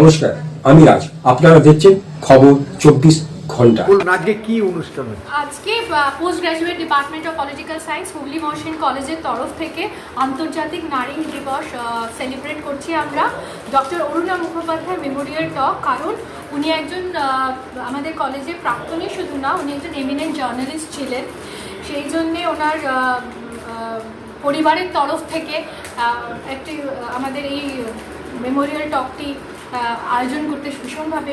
নমস্কার আমি রাজ। আপনারা দেখছেন খবর চব্বিশ ঘণ্টা। আজকে কি অনুষ্ঠান আজকে post graduate department of political science Hooghly Mohsin কলেজের তরফ থেকে আন্তর্জাতিক নারী দিবস সেলিব্রেট করছি আমরা। Doctor Aruna Mukhopadhyay memorial talk কারণ উনি একজন আহ, আমাদের কলেজের প্রাক্তনী শুধু না উনি একজন এমিনেন্ট জার্নালিস্ট ছিলেন। সেই জন্যে ওনার পরিবারের তরফ থেকে আহ, একটি আমাদের এই মেমোরিয়াল টকটি আয়োজন করতে ভীষণভাবে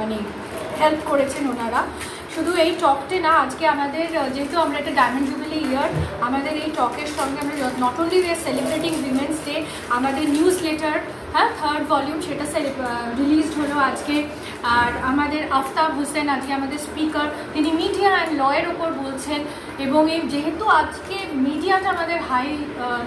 মানে হেল্প করেছেন ওনারা। শুধু এই টকটে না, আজকে আমাদের যেহেতু আমরা একটা ডায়মন্ড জুবিলি ইয়ার আমাদের এই টকের সঙ্গে আমরা not only we celebrating women's day আমাদের নিউজ লেটার হ্যাঁ থার্ড ভলিউম সেটা রিলিজড হলো আজকে। আর আমাদের আফতাব হোসেন, আজকে আমাদের স্পিকার তিনি মিডিয়া অ্যান্ড লয়ের ওপর বলছেন। এবং এই যেহেতু আজকে মিডিয়াটা আমাদের হাই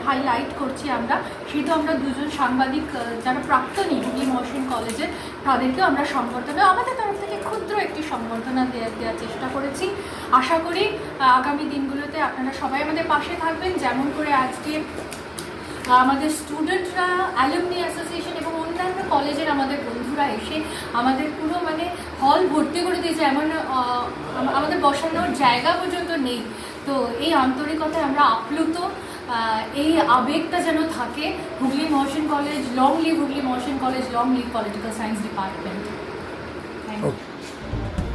হাইলাইট করছি আমরা, সেহেতু আমরা দুজন সাংবাদিক যারা প্রাক্তনী হুগলি মহসিন কলেজের তাদেরকেও আমরা সম্বর্ধনা, আমাদের তরফ থেকে ক্ষুদ্র একটি সম্বর্ধনা দেওয়ার দেওয়ার চেষ্টা করেছি। আশা করি আগামী দিনগুলোতে আপনারা সবাই আমাদের পাশে থাকবেন। যেমন করে আজকে আমাদের স্টুডেন্টরা, অ্যালুমনি অ্যাসোসিয়েশন এবং অন্যান্য কলেজের আমাদের বন্ধুরা এসে আমাদের পুরো মানে হল ভর্তি করে দিয়েছে। এমন আমাদের বসানোর জায়গা পর্যন্ত নেই। তো এই আন্তরিকতায় আমরা আপ্লুত। এই আবেগটা যেন থাকে, Hooghly Mohsin college, long live Hooghly Mohsin college, long live political science department. Okay.